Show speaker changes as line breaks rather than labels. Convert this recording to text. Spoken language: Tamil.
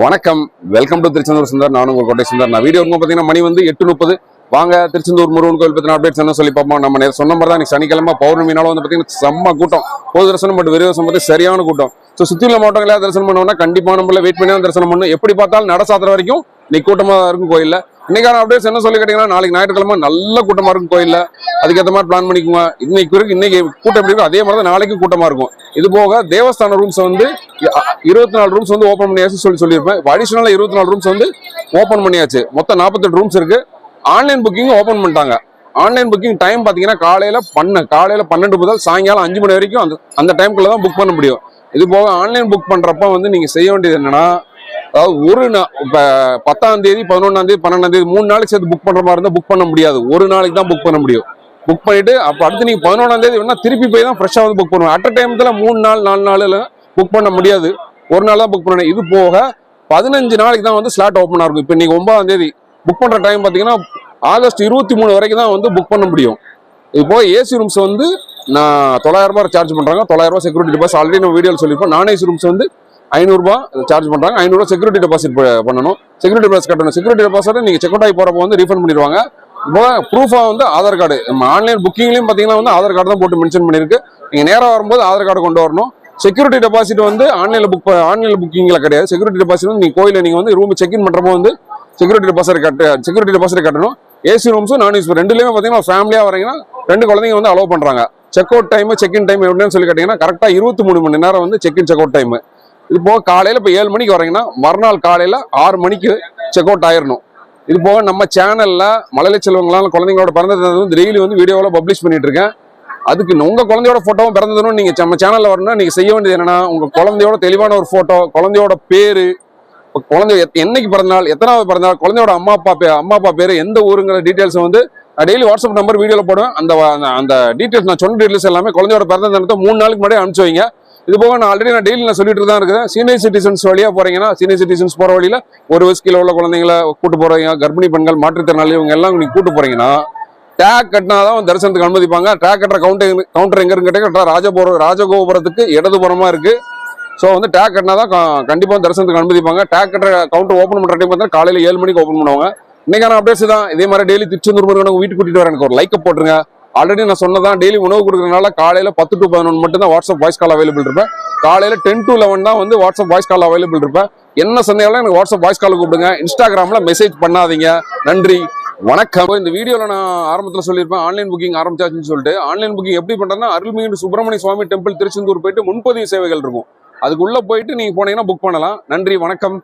வணக்கம். Welcome to Tiruchendur Sundar. நானும் உங்க கோட்டை சுந்தர். நான் வீடியோ பார்த்தீங்கன்னா மணி வந்து எட்டு முப்பது. வாங்க திருச்செந்தூர் முருகன் கோயில் பத்தின அப்டேட்ஸ் என்ன சொல்லி பார்ப்போம். நம்ம நேரம் சொன்ன மாதிரி தான் சனிக்கிழமை பௌர்ணமினால வந்து பார்த்தீங்கன்னா செம்ம கூட்டம். பொது தரிசனம் பட் விரிவசம் தரிசனம் பார்த்து சரியான கூட்டம். ஸோ சுற்றியுள்ள மாவட்டங்களே தரிசனம் பண்ணோம்னா கண்டிப்பாக நம்மள வெயிட் பண்ணி தான் தரிசனம் பண்ணணும் எப்படி பார்த்தாலும் நட சாத்திர வரைக்கும் நீ கூட்டமாக இருக்கும் கோயிலில். இன்னைக்கான அப்டேட்ஸ் என்ன சொல்லி கேட்டீங்கன்னா நாளைக்கு ஞாயிற்றுக்கிழமை நல்ல கூட்டமா இருக்கும் கோயில்ல. அதுக்கேற்ற மாதிரி பிளான் பண்ணிக்குவோம் இன்னைக்கு இருக்கு இன்னைக்கு கூட்டம் எப்படி இருக்கும் அதே மாதிரி தான் நாளைக்கு கூட்டமா இருக்கும். இது போக தேவஸ்தான ரூம்ஸ் வந்து இருபத்தி நாலு ரூம்ஸ் வந்து ஓப்பன் பண்ணியாச்சு சொல்லி சொல்லியிருப்பேன். அடிஷனலாக இருபத்தி நாலு ரூம்ஸ் வந்து ஓப்பன் பண்ணியாச்சு. மொத்தம் நாற்பத்தெட்டு ரூம்ஸ் இருக்கு. ஆன்லைன் புக்கிங் ஓப்பன் பண்ணிட்டாங்க. ஆன்லைன் புக்கிங் டைம் பார்த்தீங்கன்னா காலையில் பண்ண காலையில் பன்னெண்டு முதல் சாயங்காலம் அஞ்சு மணி வரைக்கும் அந்த அந்த டைம்குள்ள தான் புக் பண்ண முடியும். இது போக ஆன்லைன் புக் பண்ணுறப்ப வந்து நீங்கள் செய்ய வேண்டியது என்னன்னா அதாவது ஒரு இப்போ பத்தாம் தேதி பதினொன்றாம் தேதி பன்னெண்டாம் தேதி மூணு நாளைக்கு சேர்த்து புக் பண்ற மாதிரி இருந்தால் புக் பண்ண முடியாது. ஒரு நாளைக்கு தான் புக் பண்ண முடியும். புக் பண்ணிட்டு அப்போ அடுத்து நீங்க பதினொன்றாம் தேதி வேணா திருப்பி போய் தான் ஃப்ரெஷ்ஷாக வந்து புக் பண்ணுவோம் அட் அ டைம்ல மூணு நாள் நாலு நாளில் புக் பண்ண முடியாது. ஒரு நாள் தான் புக் பண்ணணும். இது போக பதினஞ்சு நாளைக்கு தான் வந்து ஸ்லாட் ஓப்பன் இருக்கும். இப்போ நீங்கள் ஒன்பதாம் தேதி புக் பண்ற டைம் பார்த்தீங்கன்னா ஆகஸ்ட் இருபத்தி மூணு வரைக்கும் தான் வந்து புக் பண்ண முடியும். இது போக ஏசி ரூம்ஸ் வந்து நான் தொள்ளாயிரம் ரூபாய் சார்ஜ் பண்றாங்க. தொள்ளாயிரம் ரூபாய் செக்யூரிட்டி டெபாசிட் ஆல்ரெடி நம்ம வீடியோவில் சொல்லியிருப்போம் நான் ஏசி ரூம்ஸ் வந்து ஐநூறுரூபா சார்ஜ் பண்ணுறாங்க ஐநூறுரூவா செக்யூரிட்டி டெபாசிட் பண்ணணும். செக்யூரிட்டி டெபாசிட் கட்டணும். செக்யூரிட்டி டெபாசிட் நீங்கள் செக் அவுட் ஆகி போகிறப்ப வந்து ரீஃபண்ட் பண்ணிடுவாங்க. இப்போ ப்ரூஃபாக வந்து ஆதார் கார்டு நம்ம ஆன்லைன் புக்கிங்லையும் பார்த்தீங்கன்னா வந்து ஆதார் கார்டு தான் போட்டு மென்ஷன் பண்ணியிருக்கு. நீங்கள் நேராக வரும்போது ஆதார் கார்டு கொண்டு வரணும். செக்யூரிட்டி டெபாசிட் வந்து ஆன்லைனில் புக் ஆன்லைனில் புக்கிங்கில் கிடையாது. செக்யூரிட்டி டெபாசிட் வந்து நீங்கள் கோயிலில் நீங்கள் வந்து ரூம் செக்இன் பண்ணுறப்போ வந்து செக்யூரிட்டி டெபாசிட் கட்ட செக்யூரிட்டி டெபாசிட் கட்டணும். ஏசி ரூம்ஸும் நான் யூஸ் ரெண்டுலேயுமே பார்த்தீங்கன்னா ஃபேமிலியாக வரீங்கன்னா ரெண்டு குழந்தைங்க வந்து அலோவ் பண்ணுறாங்க check out time check in time எப்படின்னு சொல்லி கேட்டிங்கன்னா கரெக்டாக இருபத்தி மூணு மணி நேரம் வந்து செக்இன் செக்அவுட் செக் அவுட் இது போக காலையில் இப்போ ஏழு மணிக்கு வரீங்கன்னா மறுநாள் காலையில் ஆறு மணிக்கு செக் அவுட் ஆயிடணும் இது போக நம்ம சேனலில் மழலை செல்வங்களால் குழந்தைங்களோட பிறந்தது வந்து டெய்லி வந்து வீடியோவில் பப்ளிஷ் பண்ணிட்டு இருக்கேன் அதுக்கு உங்கள் குழந்தையோட போட்டோவும் பிறந்ததுன்னு நீங்கள் நம்ம சேனலில் வரணும்னா நீங்கள் செய்ய வேண்டியது என்னன்னா உங்கள் குழந்தையோட தெளிவான ஒரு ஃபோட்டோ குழந்தையோட பேர் இப்போ குழந்தை என்னைக்கு பிறந்தநாள் எத்தனாவது பிறந்தநாள் குழந்தையோட அம்மா அப்பா பே அம்மா அப்பா பேர் எந்த ஊருங்கிற டீட்டெயில்ஸை வந்து நான் டெய்லி வாட்ஸ்அப் நம்பர் வீடியோவில் போடுவேன். அந்த அந்த- அந்த நான் சொன்ன டீட்டெயில்ஸ் எல்லாமே குழந்தையோட பிறந்த தினத்தை மூணு நாளுக்கு முன்னாடி அனுப்பிச்சு வைங்க. இது போக நான் ஆல்ரெடி நான் டெய்லி நான் சொல்லிட்டு தான் இருக்கேன் சீனியர் சிட்டிசன்ஸ் வழியாக போகிறீங்கன்னா சீனியர் சிட்டிசன்ஸ் போகிற வழியில ஒரு வயசு கீழே உள்ள குழந்தைங்கள கூட்டு போகிறீங்க கர்ப்பிணி பெண்கள் மாற்றுத்திறனாளி இவங்க எல்லாம் நீங்கள் கூட்டு போகிறீங்கன்னா டேக் கட்டினா தான் தரிசனத்துக்கு அனுமதிப்பாங்க. டேக் கட்டுற கவுண்டர் கவுண்டர் எங்க இருக்கு கேட்டா ராஜபுரம் ராஜகோபுரத்துக்கு இடதுபுறமாக இருக்குது ஸோ வந்து டேக் கட்டினா தான் கண்டிப்பாக தரிசனத்துக்கு அனுமதிப்பாங்க. டேக் கட்டுற கவுண்டர் ஓப்பன் பண்ணுற டைம் பார்த்தீங்கன்னா காலையில் ஏழு மணிக்கு ஓப்பன் பண்ணுவாங்க. இன்னைக்கான அப்டேட்ஸ் தான். இதே மாதிரி டெய்லி திருச்செந்தூர் முருகன் வீட்டுக்கு கூட்டிகிட்டு வர எனக்கு ஒரு லைக்கை போட்டுருங்க. ஆல்ரெடி நான் சொன்னதான் டெய்லி உணவு கொடுக்குறதுனால காலையில் பத்து டு பதினொன்று மட்டும் தான் வாட்ஸ்அப் வாய்ஸ் கால் அவைலபிள் இருப்பேன். காலையில் டென் டு லெவன் தான் வந்து வாட்ஸ்அப் வாய்ஸ் கால் அவைலபிள் இருப்பேன். என்ன சந்தேகம் எனக்கு வாட்ஸ்அப் வாய்ஸ் கால் கூப்பிடுங்க. இன்ஸ்டாகிராமில் மெசேஜ் பண்ணாதீங்க. நன்றி. வணக்கம். இந்த வீடியோவில் நான் ஆரம்பத்தில் சொல்லியிருப்பேன் ஆன்லைன் புக்கிங் ஆரம்பிச்சாச்சுன்னு சொல்லிட்டு ஆன்லைன் புக்கிங் எப்படி பண்ணுறேன்னா அருள்மிகு சுப்பிரமணிய சுவாமி டெம்பிள் திருச்செந்தூர் போயிட்டு முன்பதிவு சேவைகள் இருக்கும். அதுக்குள்ளே போயிட்டு நீங்கள் போனீங்கன்னா புக் பண்ணலாம். நன்றி வணக்கம்.